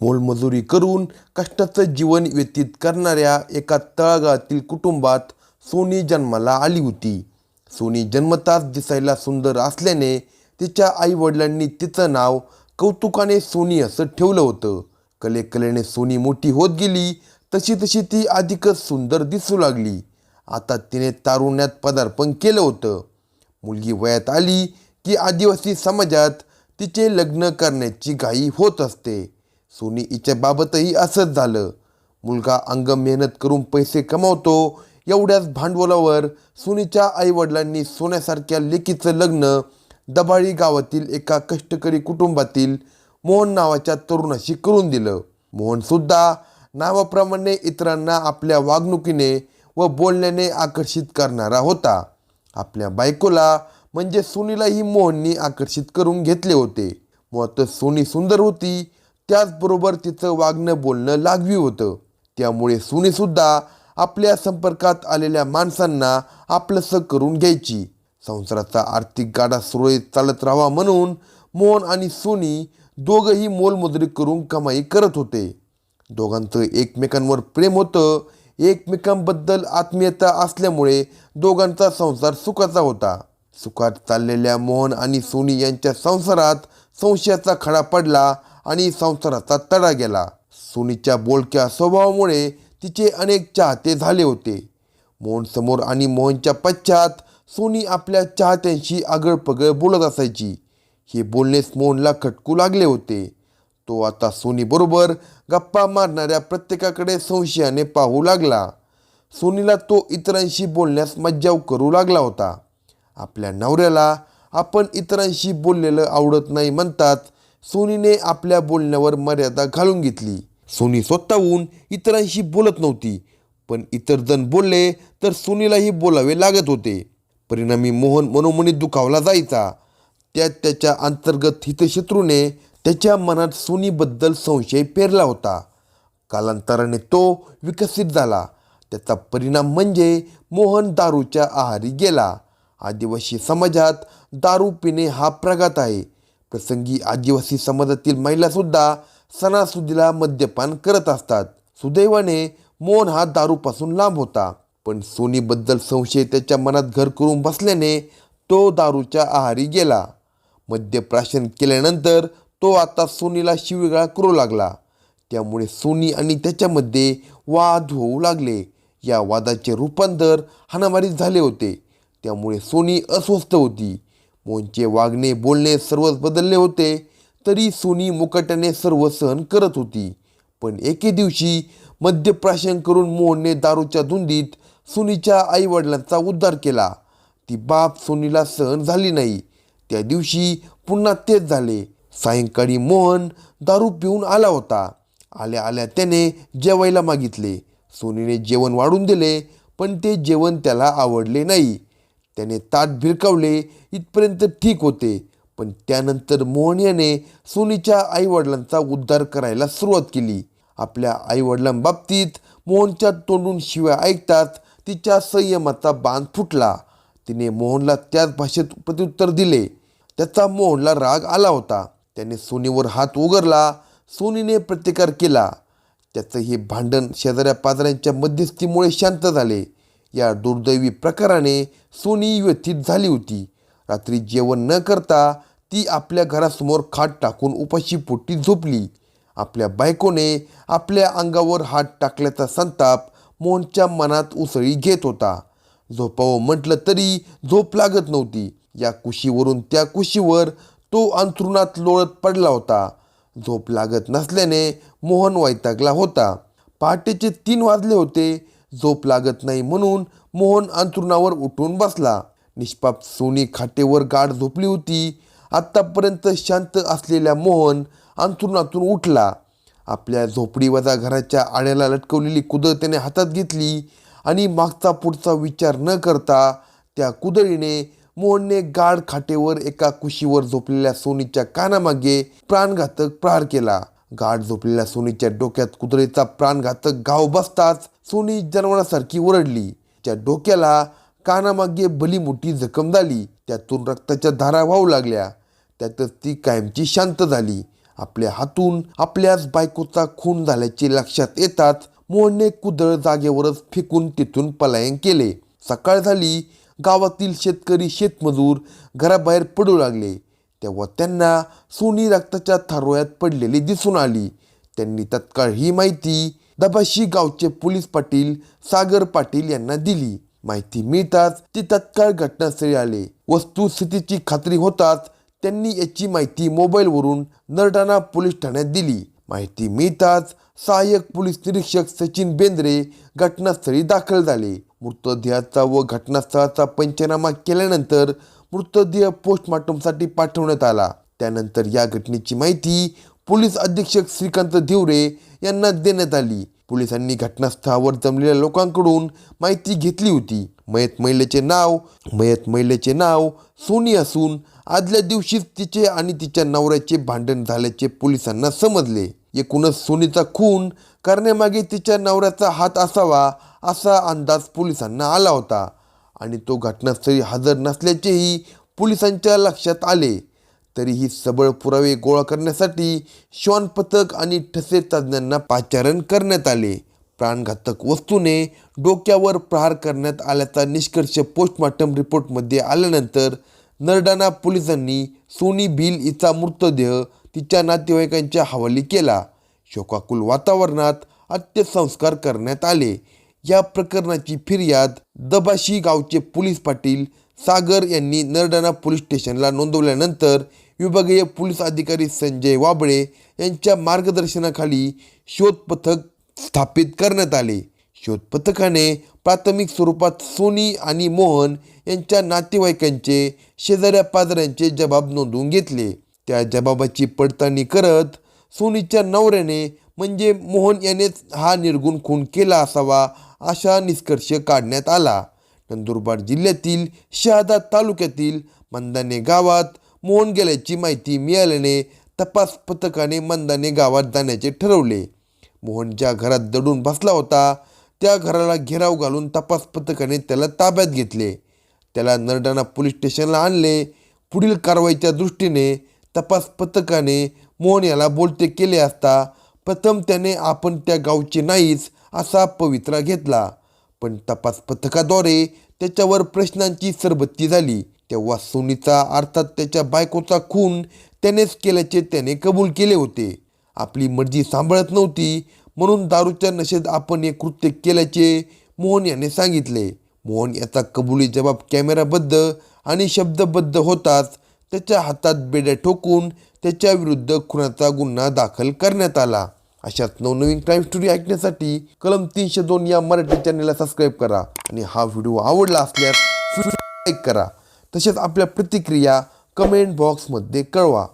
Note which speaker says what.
Speaker 1: मोलमजुरी करून कष्टाचं जीवन व्यतीत करणाऱ्या एका तळागाळातील कुटुंबात सोनी जन्माला आली होती. सोनी जन्मताच दिसायला सुंदर असल्याने तिच्या आईवडिलांनी तिचं नाव कौतुकाने सोनी असं ठेवलं होतं. कलेकलेने सोनी मोठी होत गेली तशी तशी ती अधिकच सुंदर दिसू लागली. आता तिने तारुण्यात पदार्पण केलं होतं. मुलगी वयात आली की आदिवासी समाजात तिचे लग्न करण्याची घाई होत असते. सोनी हिच्या बाबतही असंच झालं. मुलगा अंग मेहनत करून पैसे कमावतो एवढ्याच भांडवलावर सोनीच्या आईवडिलांनी सोन्यासारख्या लेकीचं लग्न दबाळी गावातील एका कष्टकरी कुटुंबातील मोहन नावाच्या तरुणाशी करून दिलं. मोहनसुद्धा नावाप्रमाणे इतरांना आपल्या वागणुकीने व बोलण्याने आकर्षित करणारा होता. आपल्या बायकोला म्हणजे सोनीलाही मोहननी आकर्षित करून घेतले होते. मुळात सोनी सुंदर होती त्याचबरोबर तिचं वागणं बोलणं लागवी होतं. त्यामुळे सुनेसुद्धा आपल्या संपर्कात आलेल्या माणसांना आपलंसं करून घ्यायची. संसाराचा आर्थिक गाडा सुरळीत चालत राहावा म्हणून मोहन आणि सोनी दोघंही मोलमजुरी करून कमाई करत होते. दोघांचं एकमेकांवर प्रेम होतं. एकमेकांबद्दल आत्मीयता असल्यामुळे दोघांचा संसार सुखाचा होता. सुखात चाललेल्या मोहन आणि सोनी यांच्या संसारात संशयाचा खडा पडला. आणि संसाराचा तडा गेला. सोनीच्या बोलक्या स्वभावामुळे तिचे अनेक चाहते झाले होते. मोहनसमोर आणि मोहनच्या पश्चात सोनी आपल्या चाहत्यांशी आगळपगळ बोलत असायची. हे बोलणेच मोहनला खटकू लागले होते. तो आता सोनीबरोबर गप्पा मारणाऱ्या प्रत्येकाकडे संशयाने पाहू लागला. सोनीला तो इतरांशी बोलण्यास मज्जाव करू लागला होता. आपल्या नवऱ्याला आपण इतरांशी बोललेलं आवडत नाही म्हणतात सोनीने आपल्या बोलण्यावर मर्यादा घालून घेतली. सोनी स्वतःहून इतरांशी बोलत नव्हती पण इतर जण बोलले तर सोनीलाही बोलावे लागत होते. परिणामी मोहन मनोमनी दुखावला जायचा. त्यात त्याच्या अंतर्गत हितशत्रूने त्याच्या मनात सोनीबद्दल संशय पेरला होता. कालांतराने तो विकसित झाला. त्याचा परिणाम म्हणजे मोहन दारूच्या आहारी गेला. आदिवासी समाजात दारू पिणे हा प्रघात आहे. प्रसंगी आदिवासी समाजातील महिलासुद्धा सणासुदीला मद्यपान करत असतात. सुदैवाने मोहन हा दारूपासून लांब होता पण सोनीबद्दल संशय त्याच्या मनात घर करून बसल्याने तो दारूच्या आहारी गेला. मद्यप्राशन केल्यानंतर तो आता सोनीला शिवीगाळ करू लागला. त्यामुळे सोनी आणि त्याच्यामध्ये वाद होऊ लागले. या वादाचे रूपांतर हाणामारीत झाले होते. त्यामुळे सोनी अस्वस्थ होती. मोहनचे वागणे बोलणे सर्वच बदलले होते. तरी सोनी मुकाट्याने सर्व सहन करत होती. पण एके दिवशी मद्यप्राशन करून मोहनने दारूच्या धुंदीत सोनीच्या आईवडिलांचा उद्धार केला. ती बाप सोनीला सहन झाली नाही. त्या दिवशी पुन्हा तेच झाले. सायंकाळी मोहन दारू पिऊन आला होता. आल्या आल्या त्याने जेवायला मागितले. सोनीने जेवण वाढून दिले पण ते जेवण त्याला आवडले नाही. त्याने ताट भिरकावले इथपर्यंत ठीक होते. पण त्यानंतर मोहन याने सोनीच्या आईवडिलांचा उद्धार करायला सुरुवात केली. आपल्या आईवडिलांबाबतीत मोहनच्या तोंडून शिव्या ऐकताच तिच्या संयमाचा बांध फुटला. तिने मोहनला त्याच भाषेत प्रत्युत्तर दिले. त्याचा मोहनला राग आला होता. त्याने सोनीवर हात उघडला. सोनीने प्रतिकार केला. त्याचं हे भांडण शेजाऱ्या पाजाऱ्यांच्या मध्यस्थीमुळे शांत झाले. या दुर्दैवी प्रकाराने सोनी व्यथित झाली होती. रात्री जेवण न करता ती आपल्या घरासमोर खाट टाकून उपाशी पोटी झोपली. आपल्या बायकोने आपल्या अंगावर हात टाकल्याचा संताप मोहनच्या मनात उसळी घेत होता. झोपावं म्हटलं तरी झोप लागत नव्हती. या कुशीवरून त्या कुशीवर तो अंथरुणात लोळत पडला होता. झोप लागत नसल्याने मोहन वैतागला होता. पहाटेचे तीन वाजले होते. झोप लागत नाही म्हणून मोहन अंथरुणावर उठून बसला. निष्पाप सोनी खाटेवर गाढ झोपली होती. आत्तापर्यंत शांत असलेल्या मोहन अंथरुणातून उठला. आपल्या झोपडीवजा घराच्या आड्याला लटकवलेली कुदळ त्याने हातात घेतली आणि मागचा पुढचा विचार न करता त्या कुदळीने मोहनने गाढ खाटेवर एका कुशीवर झोपलेल्या सोनीच्या कानामागे प्राणघातक प्रहार केला. गाठ झोपलेल्या सोनीच्या डोक्यात कुदळीचा प्राणघातक घाव बसताच सोनी जनावरासारखी ओरडली. त्या डोक्याला कानामागे भली मोठी जखम झाली. त्यातून रक्ताच्या धारा वाहू लागल्या. त्यातच ती कायमची शांत झाली. आपल्या हातून आपल्याच बायकोचा खून झाल्याचे लक्षात येताच मोहनने कुदळ जागेवरच फेकून तिथून पलायन केले. सकाळ झाली. गावातील शेतकरी शेतमजूर घराबाहेर पडू लागले. तेव्हा त्यांना सोनी रक्ताच्या थारोळ्यात पडलेली दिसून आली. त्यांनी तत्काळ ही माहिती दबाशी गावचे पोलीस पाटील सागर पाटील यांना दिली. माहिती मिळताच ते तत्काळ घटनास्थळी आले. वस्तुस्थितीची खात्री होताच त्यांनी याची माहिती मोबाईलवरून नरडाणा पोलीस ठाण्यात दिली. माहिती मिळताच सहाय्यक पोलीस निरीक्षक सचिन बेंद्रे घटनास्थळी दाखल झाले. मृतदेहाचा व घटनास्थळाचा पंचनामा केल्यानंतर मृतदेह पोस्टमॉर्टमसाठी पाठवण्यात आला. त्यानंतर या घटनेची माहिती पोलीस अधीक्षक श्रीकांत धिवरे यांना देण्यात आली. पोलिसांनी घटनास्थळावर जमलेल्या लोकांकडून माहिती घेतली होती. मयत महिलेचे नाव मयत महिलेचे नाव सोनी असून आदल्या दिवशीच तिचे आणि तिच्या नवऱ्याचे भांडण झाल्याचे पोलिसांना समजले. एकूणच सोनीचा खून करण्यामागे तिच्या नवऱ्याचा हात असावा असा अंदाज पोलिसांना आला होता. आणि तो घटनास्थळी हजर नसल्याचेही पोलिसांच्या लक्षात आले. तरीही सबळ पुरावे गोळा करण्यासाठी श्वान पथक आणि ठसे तज्ज्ञांना पाचारण करण्यात आले. प्राणघातक वस्तूने डोक्यावर प्रहार करण्यात आल्याचा निष्कर्ष पोस्टमॉर्टम रिपोर्टमध्ये आल्यानंतर नरडाणा पोलिसांनी सोनी भिल हिचा मृतदेह तिच्या नातेवाईकांच्या हवाली केला. शोकाकुल वातावरणात अंत्यसंस्कार करण्यात आले. या प्रकरणाची फिर्याद दबाशी गावचे पोलीस पाटील सागर यांनी नरडाणा पोलीस स्टेशनला नोंदवल्यानंतर विभागीय पोलीस अधिकारी संजय वाबळे यांच्या मार्गदर्शनाखाली शोध पथक स्थापित करण्यात आले. शोध पथकाने प्राथमिक स्वरूपात सोनी आणि मोहन यांच्या नातेवाईकांचे शेजाऱ्या पाजाऱ्यांचे जबाब नोंदवून घेतले. त्या जबाबाची पडताळणी करत सोनीच्या नवऱ्याने म्हणजे मोहन यानेच हा निर्गुण खून केला असावा अशा निष्कर्ष काढण्यात आला. नंदुरबार जिल्ह्यातील शहादा तालुक्यातील मंदाने गावात मोहन गेल्याची माहिती मिळाल्याने तपास पथकाने मंदाने गावात जाण्याचे ठरवले. मोहन ज्या घरात दडून बसला होता त्या घराला घेराव घालून तपास पथकाने त्याला ताब्यात घेतले. त्याला नरडाणा पोलीस स्टेशनला आणले. पुढील कारवाईच्या दृष्टीने तपास पथकाने मोहन याला बोलते केले असता प्रथम त्याने आपण त्या गावचे नाहीच असा पवित्रा घेतला. पण तपास पथकाद्वारे त्याच्यावर प्रश्नांची सरबत्ती झाली. तेव्हा सोनीचा अर्थात त्याच्या बायकोचा खून त्यानेच केल्याचे त्याने कबूल केले होते. आपली मर्जी सांभाळत नव्हती म्हणून दारूच्या नशेत आपण हे कृत्य केल्याचे मोहन याने सांगितले. मोहन याचा कबुली जबाब कॅमेराबद्ध आणि शब्दबद्ध होताच त्याच्या हातात बेड्या ठोकून त्याच्या विरुद्ध खुनाचा गुन्हा दाखल करण्यात आला. अशाच नवनवीन क्राईम स्टोरी ऐकण्यासाठी कलम तीनशे दोन या मराठी चॅनलला सबस्क्राईब करा आणि हा व्हिडिओ आवडला असल्यास लाईक करा. तसेच आपल्या प्रतिक्रिया कमेंट बॉक्समध्ये कळवा.